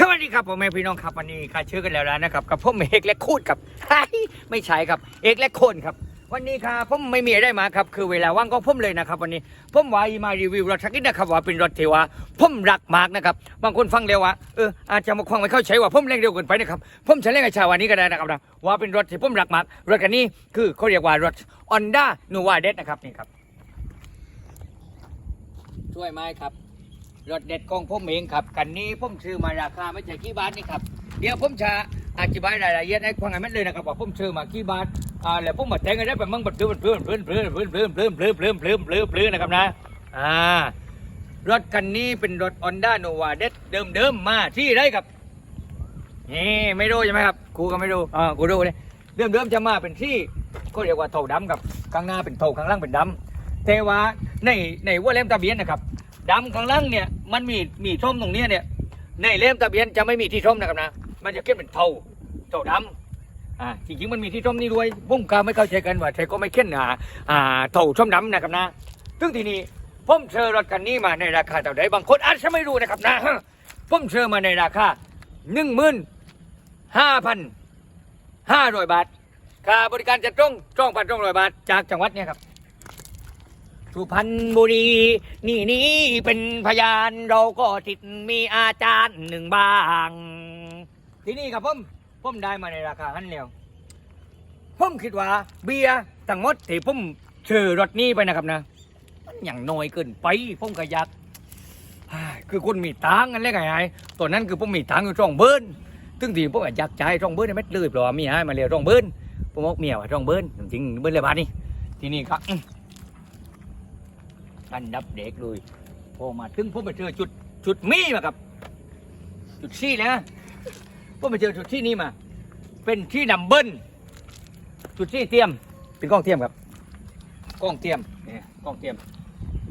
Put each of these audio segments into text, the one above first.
สวัสดีครับผมแม่พี่น้องครับวันนี้ข้าเชื่อกันแล้วนะครับกับผมเอกและคูดครับไม่ใช่ครับเอกและคนครับ วันนี้ครับผมไม่มีอะไรมาครับคือเวลาว่างของผมเลยนะครับวันนี้ผมวายมารีวิวรถสักนิดนะครับว่าเป็นรถเทวาผมรักมากนะครับบางคนฟังแล้วว่าเอออาจจะมาควังไม่เข้าใจว่าผมเร่งเร็วเกินไปนะครับผมจะเร่งไอ้ชาววันนี้ก็ได้นะครับนะว่าเป็นรถที่ผมรักมากรถคันนี้คือเขาเรียกว่ารถ Honda n o v a d e นะครับนี่ครับช่วยไหมครับ รถเด็ดของผมเองครับกันนี้ผมซื้อมาราคาไม่ใช่กี่บาทนี่ครับเดี๋ยวผมจะอธิบายรายละเอียดให้ฟังให้มันเลยนะครับว่าผมซื้อมากี่บาทอ่าแล้วผมมาแต่งกันได้แบบมั่งบัดเพื่อนเพื่อนเพื่อนเพื่อนเพื่อนเพื่อนเพื่อนเพื่อนเพื่อนเพื่อนเพื่อนเพื่อนนะครับนะอ่ารถคันนี้เป็นรถ Honda Nova d e เดิมๆมมาที่ไรครับนี่ไม่รู้ใช่ไหมครับกูก็ไม่รู้อ่ากูรู้เลยเดิมๆจะมาเป็นที่ก็เรียกว่าเท่าดำครับข้างหน้าเป็นเท่าข้างล่างเป็นดำแต่ว่าในในหัว่าเล่มทะเบียนนะครับ ดำข้างล่างเนี่ยมันมีมีช่อมตรงเนี้ยเนี่ยในเล่มทะเบียนจะไม่มีที่ช่อมนะครับนะ มันจะเขียนเป็นเทาเทาดำอ่าจริงๆมันมีที่ช่อมนี่ด้วยผมก็ไม่เข้าใจกันว่าใครก็ไม่เขียนอ่าอ่าเทาช่อมดำนะครับนะซึ่งทีนี้ผมเชิญรถคันนี้มาในราคาเท่าไหร่บางคนอาจจะไม่รู้นะครับนะผมเชิญมาในราคาหนึ่งหมื่นห้าพันห้าร้อยบาทค่าบริการจะตรงตรงพันตรงร้อยบาทจากจังหวัดเนี่ยครับ สุพรรณบุรี นี่นี่เป็นพยานเราก็ติดมีอาจารย์หนึ่งบาง ที่นี่ครับผมผมได้มาในราคาหันแล้วผมคิดว่าเบียร์ทั้งหมดที่ผมซื้อรถนี้ไปนะครับนะมันอย่างน้อยเกินไปผมก็อยากคือคนมีตังกันเลยไงไงตอนนั้นคือผมมีตังอยู่ช่องเบิ้ลซึ่งทีผมอยากจ่ายช่องเบิ้ลไม่เลยเพราะว่ามีให้มาเรียช่องเบิ้ลผมบอกเมียว่าช่องเบิ้ลจริงเบิ้ลเลยบาทนี่ที่นี่ครับ อันดับเด็กเลยพอมาถึงผมไปเจอจุดจุดมีมากับ จุดซี่นะผมไปเจอจุดที่นี่มา เป็นที่นำเบิ้ลจุดที่เทียม เป็นกล้องเทียมครับกล้องเทียมเนี่ยกล้องเทียม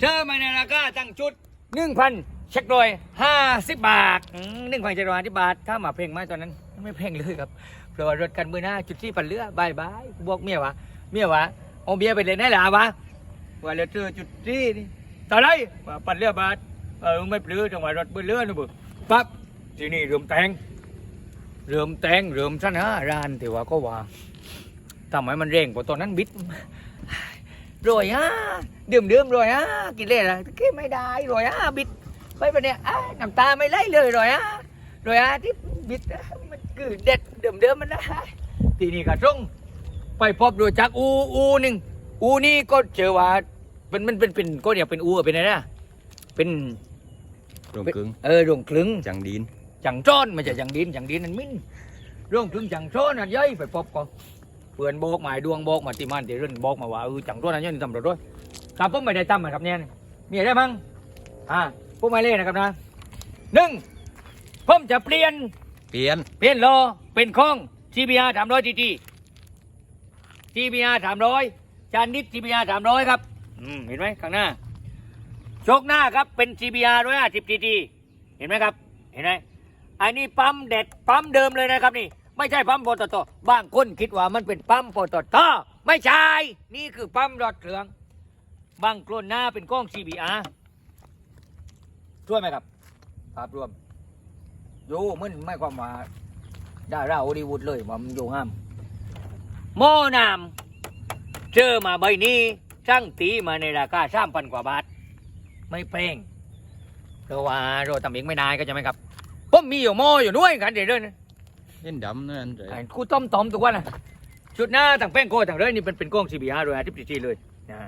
เจอมาในราคาตั้งจุดหนึ่งพันเช็คโดยห้าสิบบาทหนึ่งพันเจ็ดร้อยห้าสิบบาท ถ้ามาเพ่งไหมตอนนั้น ไม่เพ่งเลยครับเพราะว่ารถกันมือหน้าจุดที่ปันเรือบายบายบอกเมียวะเมียวะเอาเบียร์ไปเลยได้หรอวะ ว่าเราเจอจุดที่นี่ตอนไหนว่าปั่นเรือบาทเออไม่ปลื้อจังหวะรถเบื้อเรือนะบุปั๊บทีนี่เริ่มแตงเริ่มแตงเริ่มชนะร้านแต่ว่าก็ว่าทำไมมันเร่งเพราตอนนั้นบิดรอยอะเดิมเดิมรอยอะกินเล่อะไรกินไม่ได้รอยอะบิดไปปะเนี่ยน้ำตาไม่ไหลเลยรอยอะรอยอะที่บิดมันคือเด็ดเดิมเดิมมันได้ทีนี้ก็ส่งไปพบโดยจากอูอูหนึ่ง อูนี่ก็เจอว่าเป็นมันเป็นเป็นก็เนี่ยเป็นอูเป็นอะไรนะเป็นรวมกึ่งเออดวงคลึงจังดีนจังจ้อนไม่ใช่จังดินจังดินนั่นมิ้นร่วงคลึงจังจ้อนนั่นย่อยไปพบก็เพื่อนบอกหมายดวงบอกมาที่มันที่เรื่องบอกมาว่าเออจังจ้อนนั่นย่อยนี่ตำรวจด้วยครับผมไม่ได้ตำนะครับเนี่ยมีอะไรมั้งอ่าผมไม่เล่นนะครับนะหนึ่งผมจะเปลี่ยนเปลี่ยนเปลี่ยนล้อเป็นข้อง CBR สามร้อยทีที CBR สามร้อย จานนิด CBR สามร้อยครับ อืม เห็นไหมข้างหน้า โชคหน้าครับเป็น CBR ร้อยห้าสิบทีทีเห็นไหมครับ เห็นไหมอันนี้ปั๊มเด็ดปั๊มเดิมเลยนะครับนี่ ไม่ใช่ปั๊มปตทบางคนคิดว่ามันเป็นปั๊มปตทไม่ใช่ นี่คือปั๊มรถเหลือง บางกลนหน้าเป็นกล้อง CBR ช่วยไหมครับภาพรวมอยู่มันไม่ความว่าดาราฮอลลีวูดเลยว่ามันอยู่ห้ามหม้อน้ำ เจอมาใบนี้ช่างตีมาในราคาสามพันกว่าบาท ไม่แพงเพราะว่าเราทำเองไม่นานก็จะไหมครับผมมีอยู่หม้ออยู่ด้วยกันเดี๋ยวเดินเล่นดำนั่นเลยกูต้มต้มทุกวันนะชุดหน้าต่างแป้งโก้ต่างเรื่องนี่เป็นเป็นกล้อง CBR โดยอาทิตย์จีเลยนะ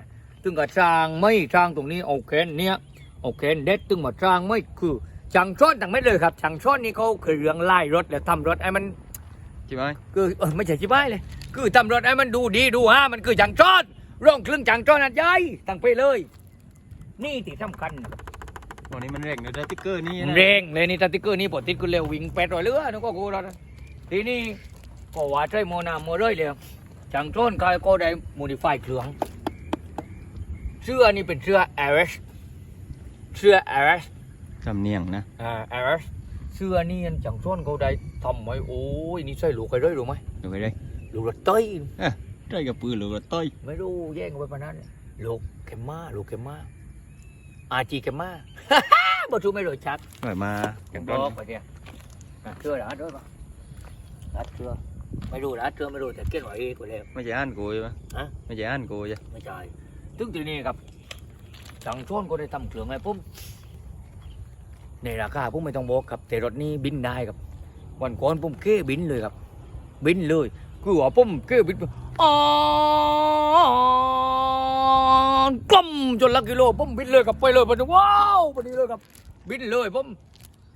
ตึงกับสร้างไม่สร้างตรงนี้โอเคเนี้ยโอเคเด็ดตึงมาสร้างไม่คือจังช้อนต่างไม่เลยครับจังช้อนนี่เขาคือเรื่องไล่รถแล้วทำรถไอ้มันใช่ไหมคือเออไม่ใช่ชิบายเลย คือตำรวจไอ้มันดูดีดูฮะมันคือจังจ้อนร่องครึ่งจังจ้อนอันใหญ่ตั้งไปเลย นี่ที่สำคัญวันนี้มันเร่งเลยติ๊กเกอร์นี่นะเร่งเลยนี่สติ๊กเกอร์นี่ปวดติดกูเร็ววิ่งแปดร้อยเรือนึกก็กูแล้วนะทีนี้ก็ว่าใช้โมนาโมเรื่อยเลยจังจ้อนกายก็ได้โมดิฟายเครื่องเสื้อนี่เป็นเสื้อเอรสเสื้อเอรสสำเนียงนะอ่าเอรสเสื้อนี่จังจ้อนเขาได้ทำไว้โอ้ยนี่ใช่ลูกใครด้วยรู้ไหมดูไปเลย ลูกรถเต้ยใช่กับปืนหรือว่าต้อยไม่รู้แย่งกันไปปานนั้นลูกเข็มมาลูกเข็มมาอาจีเข็มมาบ่ชูไม่รู้จักหน่อยมาอย่างบร้อนอกไปเนี่ยรัดเชื่อรัดด้วยปะรัดเชื่อไม่รู้รัดเชื่อไม่รู้แต่เก็ตไว้ตัวแล้วไม่ใช่อ่านกูใช่ไหมฮะไม่ใช่อ่านกูใช่ไม่ใช่ถึงทีนี้ครับสั่งชวนก็ได้ทำเครื่องให้ผมในราคาผมไม่ต้องบอกครับแต่รถนี้บินได้ครับ วันก่อนผมเก้บินเลยครับ บินเลย คือว่าผมเก้บินอ่อนกล้ำจนหลักกิโลผมบินเลยครับไปเลยไปเลยว้าวไปนี่เลยครับ บินเลยผม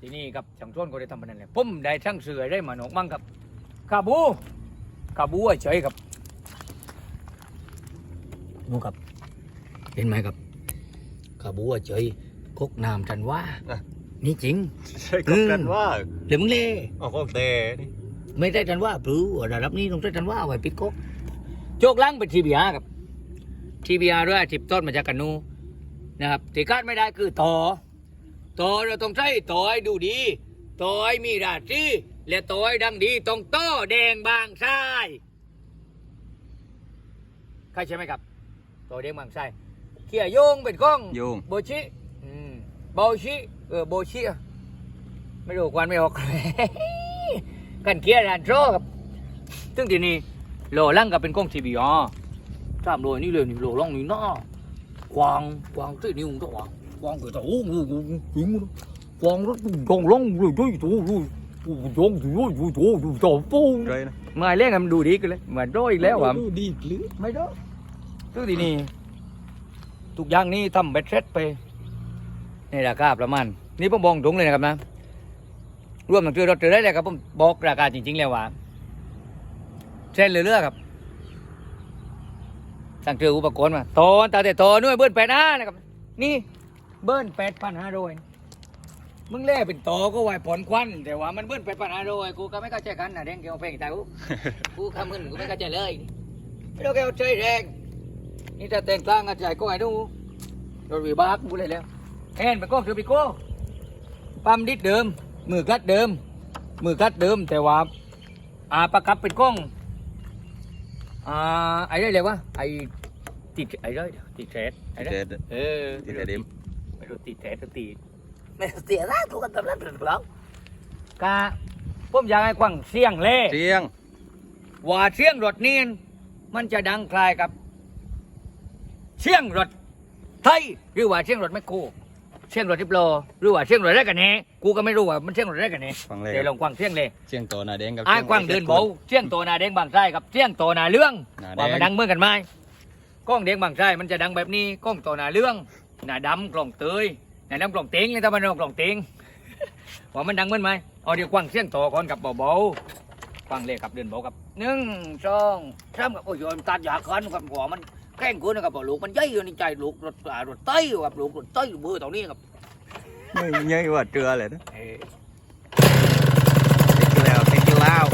ทีนี้ครับช่างชวนก็ได้ทำมันนั่นแหละผมได้ช่างเสือได้มาหนกมั่งครับคาบูคาบูเฉยครับนูครับ เห็นไหมครับกระบัวเฉยคกน้ำจันว่านี่จริงใช่ก็กันว่าเดี๋ยวมึงเล่เอาของเตนี่ ไม่ได้จันว่าปรือระดับนี้ต้องได้จันว่าไว้ปิดคกโจกล้างเป็นทีบีอาครับทีบีอาด้วยทิบต้นมาจากกันนูนะครับที่คาดไม่ได้คือต่อต่อเราต้องใช้ต่อให้ดูดีต่อให้มีราศีและต่อให้ดังดีต้องต้อแดงบางทรายใครใช่ไหมครับต่อแดงบางทรายเขี่ยโยงเป็นกล้องโยงโบชิอืมโบชิเออโบชิอะไม่รู้ควันไม่ออก กันเคียร์แอนโทรครับซึ่งทีนี้โหลลังก็เป็นกล้องทีวีอ๋อสามโลนี่เลยนี่โหลล่องนี่น้ากวางกวางที่นี่มึงต้องวางกวางกิดแต่โอ้โหยิงมันกวางรถกองล่องเลยด้วยตัวด้วยจงด้วยด้วยตัวด้วยตัวปูเลยนะมาเล่นกันดูดีกันเลยเหมือนโดอีกแล้วอะดูดีหรือไม่ด้ซึ่งทีนี้ทุกอย่างนี้ทำเบ็ดเสร็จไปในราคาประมาณ นี่ผมบอกตรงเลยนะครับนะ รวมทั้งตัวรถตัวได้เลยครับผมบอกราคาจริง ๆ แล้วว่าเส้นเรือๆครับ สั่งเจออุปกรณ์มาตอนตาแต่ตอนด้วยเบิ้ลแปดห้านะครับ นี่เบิ้ลแปดพันห้าร้อยมึงเล่เป็นตอก็ไหวผลควัน แต่ว่ามันเบิ้ลแปดพันห้าร้อยกูก็ไม่เข้าใจกันนะเด้งเกี่ยวเพลงแต่กูกูคำมึนกูไม่เข้าใจเลยไม่ต้องแกเอาใจแรงนี่ถ้าแต่งตั้งอาจารย์ก็ไอ้ดูรถวีบากกูเลยแล้วแอนไปก้องคือไปโก้ปั๊มดิดเดิม มือคัดเดิม มือคัดเดิม แต่ว่าอ่าประกับเป็นกล้องอ่าไอ้ได้เลยวะไอ้ติดไอ้ได้ติดแทสไอ้ได้เด็ดเออติดแต่เดิมไม่รู้ติดแทสก็ติดไม่เสียนะทุกคนทำนั้นถึงแล้วกาผมอยากให้กว้างเสียงเล่เสียงว่าเสียงรถนี่มันจะดังคล้ายกับ เสียงรถไทยหรือว่าเสียงรถแมคโคร เสียงรถทิปโลหรือว่าเสียงรถได้กันแน่กูก็ไม่รู้ว่ามันเสียงรถได้กันแน่ฟังเลยเดี๋ยวลองกว้างเสียงเลยเสียงโตหน้าแดงกับอ้ายกว้างเดินเบาเสียงโตหนาแดงบางไส้กับเสียงโตหนาเรื่องหน้าแดว่ามันดัง งเหมือนกันไหมกล้องแดงบางไส้มันจะดังแบบนี้กล้องโตหนาเรื่องหนาดำกล่องเตยหนาดำกล่องเต็งเลยถ้ามันเอากล่องเต็งว่ามันดังเหมือนไหมเอาเดี๋ยวกว้างเสียงโตก่อนกับเบาๆฟังเลยครับเดินบอกกับหนึ่งสองสามกับโอ้ยโยมตัดยาคันกับหัวมัน แกล้งกูนะครับบอกลูกมันใหญ่อยู่ในใจลูกรถอ่ารถไต้กับลูกรถไต้เบอร์ตรงนี้ครับไม่ใหญ่กว่าเจือเลยนะเอ้ยเป็นแล้วเป็นอยู่แล้ว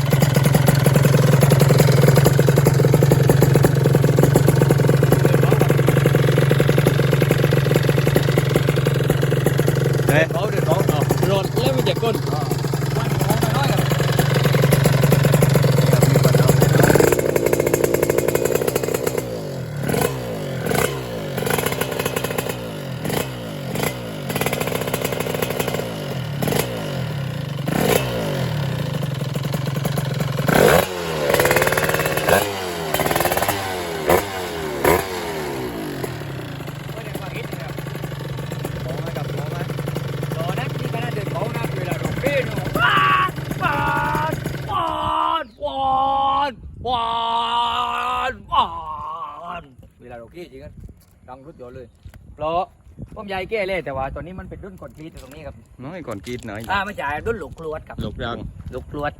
เฮ้ย เขาเดินบอกเอารถแล้วมีแต่ก้น อ่าวันของไปน้อยครับ ไม่ได้ว่าฮิตนะครับ มองไหมกับมองไหม ตอนนั้นที่คณะเดินเขานะเวลาเราเปี้ยนว้านว้านว้านว้านว้านว้านเวลาเราเกี้จริงกันดังรุดยอดเลย เพราะ ผมใหญ่แก้เลยแต่ว่าตอนนี้มันเป็นรุ่นก่อนกรีดตรงนี้ครับน้อยก่อนกรีดหน่อยอ่าไม่ใช่รุ่นหลูกกลวดครับหลบรังลูกกลวด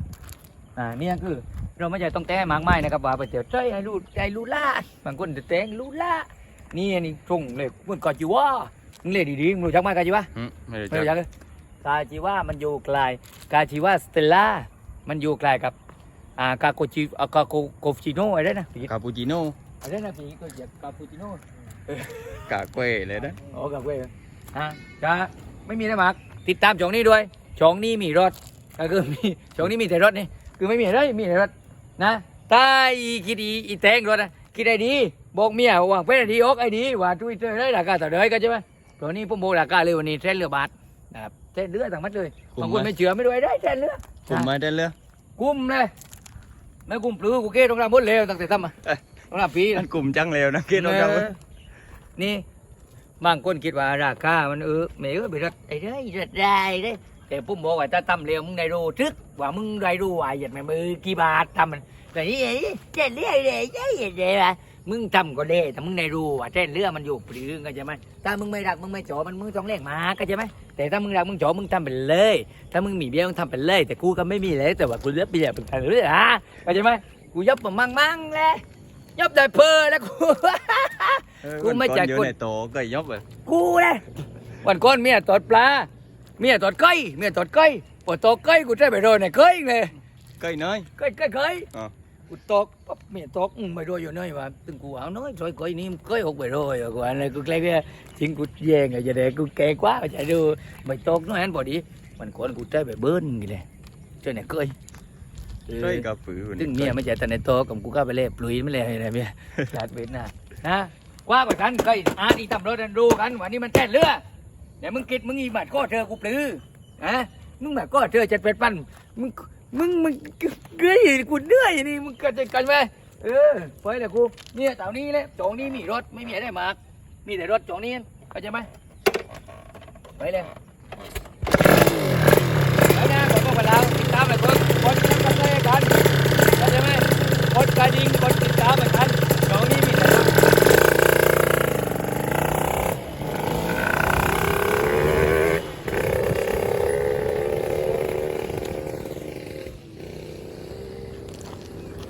อ่าเนี่ยคือเราไม่ใช่ต้องแต้มากไม้นะครับว่าไปเจอใจให้รู้ใจรู้ล่าบางคนจะแต่งรู้ล่านี่อันนี่ตรงเลยเหมือนกอจิว่ามึงเล่นดีๆมึงรู้จักไหมกอจิว่าหึไม่ได้ไม่จัรู้กจักเลยกาจิว่ามันอยู่ไกลกาจิว่าสเตลล่ามันอยู่ไกลกับอ่ากาโกจิอ่ากาโกโกชิโน่อะไรนะพี่คาปูชิโน่อะไรนะพี่ก็เหยียบกาปูชิโน่ กาเก้เลยนะโอ้กาเว้ยอะกาไม่มีอะไรมากติดตามช่องนี้ด้วยช่องนี้มีรถก็คือมีช่องนี้มีแต่รถนี่คือไม่มีอะไรมีแต่รถนะถ้าอีคิดอีอีแตงรถนะคิดไอ้ดีบอกเมียว่าเป็นไอ้ดีออกไอ้ดีว่าทวิตเตอร์ได้ราคาต่อเดือนก็ใช่ไหมตอนนี้ผมบอกราคาเลยวันนี้เส้นเรือบาทนะครับเทนเรือต่างมัดเลยคุมบางคนไหมไม่เชื่อไม่ด้วยได้แทนเรือคุมมาได้เลยกุมเลยไม่กุมปลื้กูเก้ตรงนั้นหมดเลยตั้งแต่ทำมาเอ้ยตรงนั้นปีมันะนกลุ่มจังเร็วนะคิดเราจังเออ นี่บางคนคิดว่าราคา มันเออไม่เออไปรถไอ้เด้ยรถได้เด้แต่ผมบอกว่าถ้าทำเร็วมึงได้รู้ทึกว่ามึงได้รู้ว่าอย่างไรมือกี่บาททำมันแต่นี่ไอ้เจ๊เรือเด้เจ๊เด้ว่ะมึงทำก็ได้แต่มึงได้รู้ว่าเส้นเรือมันอยู่ปลื้งก็ใช่ไหมถ้ามึงไม่รักมึงไม่จ่อมันมึงต้องเล่งมาก็ใช่ไหมแต่ถ้ามึงรักมึงจ่อมึงทำไปเลย ถ้ามึงมีเบี้ยมึงทำไปเลย แต่กูก็ไม่มีเลยแต่ว่ากูเลือกเบี้ยเป็นการเลือกฮะก็ใช่ไหมกูยับมามั่งมั่งๆเลย ยับได้เพอแล้วกูเออกูไม่วันจ่ายก่อนอยู่กด ในโตก็ยบเลยกูเลยวันก่อนเมียตอดปลา เมียตอดก้อยเมียตอดก้อยปวดตอกก้อยกูได้ไปโดนไอ้ก้อยเลยใกล้น้อย ก้อยก้อยก้อยอ๋อกูตอกปั๊บเมียตอกอืมไปโดนอยู่น้อยว่าตึงกูเอาน้อยซอยก้อยนี่มันก้อยออกไปโดนอะกูอะไรกูแกล้งเนี่ยจริงกูแย่งอะจะได้กูแก่กว่าจะดูไม่ตอกน้อยอันพอดีมันก่อนกูได้ไปเบิ้ลกี่เลยเจ้าเนี่ยก้อยเออ ใกล้กับปืนซึ่งเมียไม่ใช่แต่ในโตะกับกูก็ไปเล่ปลุยไม่เลยอะไรเมียขาดเวทนะนะกว่ากับฉันเคยอาดีตำรวจนั่นรู้กันวันนี้มันแท้เรือเดี๋ยวมึงคิดมึงอีบัดก็เธอกูปลือฮะมึงแบบก็เธอเจ็ดเป็ดปันมึงมึงมึงเกยกูเหนื่อยนี่มึงกันจะกันไหมเออไปเลยกูเนี่ยเต่านี้เลยจองนี้มีรถไม่มีอะไรมากมีแต่รถจองนี้เข้าใจไหมไปเลย